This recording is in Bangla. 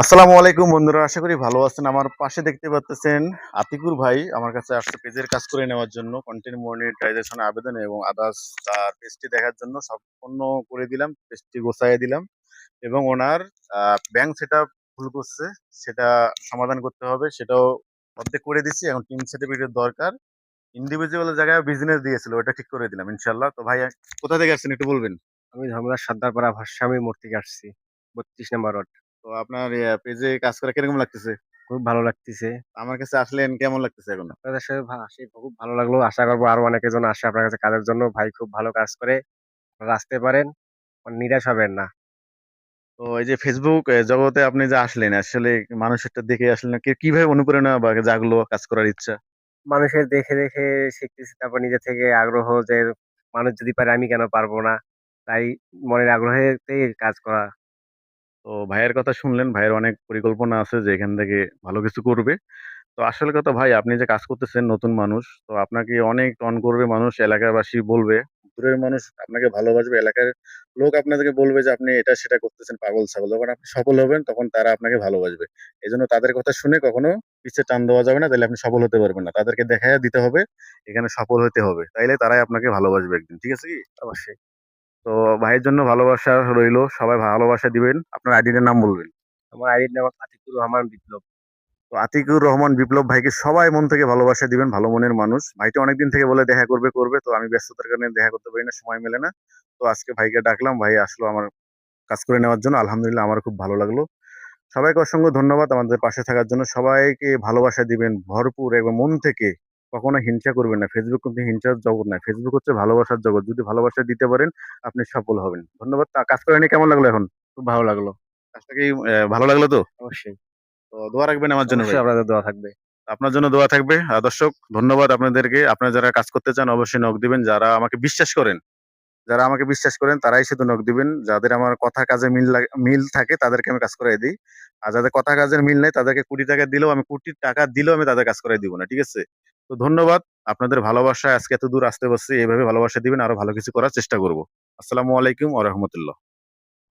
আসসালামু আলাইকুম বন্ধুরা, আশা করি ভালো আছেন। আমার পাশে দেখতে পাচ্ছেন আতিকুর ভাই আমার কাছে আসছে পেজের কাজ করে নেওয়ার জন্য কন্টেন্ট মনিটাইজেশন আবেদন এবং আদার্স তার পেজটি দেখার জন্য সম্পূর্ণ করে দিলাম পেজটি গোছাইয়ে দিলাম এবং ওনার ব্যাংক সেটা ভুল করছে, সেটা সমাধান করতে হবে, সেটাও অর্ধেক করে দিচ্ছি। এখন টিম সার্টিফিকেট দরকার। ইন্ডিভিজুয়াল জায়গায় বিজনেস দিয়েছিল, ওটা ঠিক করে দিলাম ইনশাল্লাহ তো ভাই কোথা থেকে আসছেন একটু বলবেন? আমি ধর্মদাস সর্দারপাড়া ভারস্বামী মোড় থেকে আসছি, বত্রিশ নম্বর রোড। তো আপনার পেজে কাজ করা কীরকম লাগতেছে? খুব ভালো লাগতেছে। আমার কাছে আসলেন কেমন লাগতেছে এখন? আপনাদের সাথে আসে খুব ভালো লাগল। আশা করব আরও অনেকে জন আসে আপনার কাছে কাজের জন্য। ভাই খুব ভালো কাজ করে। আপনারা আসতে পারেন নিরাশ হবেন না। তো এই যে ফেসবুক জগতে আপনি যে আসলেন আসলে মানুষেরটা দেখে আসলেন কি- কীভাবে অনুপ্রেরণা বা জাগলো কাজ করার ইচ্ছা? মানুষের দেখে দেখে শিখতেছি তারপর নিজে থেকে আগ্রহ যে মানুষ যদি পারে আমি কেন পারব না? তাই মনের আগ্রহেতেই কাজ করা তো ভাইয়ের কথা শুনলেন, ভাইয়ের অনেক পরিকল্পনা আছে যে এখান থেকে ভালো কিছু করবে। তো আসল কথা ভাই, আপনি যে কাজ করতেছেন নতুন মানুষ, তো আপনাকে অনেক টন করবে মানুষ, এলাকাবাসী বলবে। দূরের মানুষ আপনাকে ভালোবাসবে, এলাকার লোক আপনাদেরকে বলবে যে আপনি এটা সেটা করতেছেন, পাগল ছাগল। যখন আপনি সফল হবেন, তখন তারা আপনাকে ভালোবাসবে। এই জন্য তাদের কথা শুনে কখনো পিছে টান দেওয়া যাবে না, তাহলে আপনি সফল হতে পারবেন না। তাদেরকে দেখা দিতে হবে, এখানে সফল হতে হবে। তাইলে তারাই আপনাকে ভালোবাসবে একদিন, ঠিক আছে কি? অবশ্যই। তো ভাইয়ের জন্য ভালোবাসা রইল সবাই ভালোবাসা দিবেন। আপনার আইডির নাম বলবেন। আমার আইডির নাম আতিকুর রহমান বিপ্লব। তো আতিকুর রহমান বিপ্লব ভাইকে সবাই মন থেকে ভালোবাসা দিবেন ভালো মনের মানুষ। ভাইটা অনেকদিন থেকে বলে দেখা করবে করবে তো আমি ব্যস্ততার কারণে দেখা করতে পারি না সময় মেলে না। তো আজকে ভাইকে ডাকলাম ভাই আসলো আমার কাজ করে নেওয়ার জন্য। আলহামদুলিল্লাহ আমার খুব ভালো লাগল। সবাইকে অসংখ্য ধন্যবাদ আমাদের পাশে থাকার জন্য। সবাইকে ভালোবাসা দিবেন ভরপুর এবং মন থেকে। কখনো হিংসা করবেন না। ফেসবুক কিন্তু হিংসার জগৎ না ফেসবুক হচ্ছে ভালোবাসার জগৎ। যদি ভালোবাসা দিতে পারেন আপনি সফল হবেন। ধন্যবাদ। কাজ করে নিয়ে কেমন লাগল এখন? খুব ভালো লাগল। কাজটা কি ভালো লাগল তো? অবশ্যই। তো দোয়া রাখবেন আমার জন্য আপনাদের দোয়া থাকবে। আপনার জন্য দোয়া থাকবে। আর দর্শক ধন্যবাদ আপনাদেরকে। আপনারা যারা কাজ করতে চান অবশ্যই নক দিবেন। যারা আমাকে বিশ্বাস করেন যারা আমাকে বিশ্বাস করেন তারাই শুধু নখ দিবেন। যাদের আমার কথা কাজে মিল লাগে- মিল থাকে তাদেরকে আমি কাজ করাই দিই। আর যাদের কথা কাজের মিল নেই তাদেরকে কোটি টাকা দিলেও আমি কোটি টাকা দিলেও আমি তাদের কাজ করাই দিব না। ঠিক আছে? তো ধন্যবাদ। আপনাদের ভালোবাসা আজকে এত দূর আসতে পারছি এইভাবে ভালোবাসা দিবেন, আরও ভালো কিছু করার চেষ্টা করব। আসসালামু আলাইকুম আ রহমতুল্লাহ।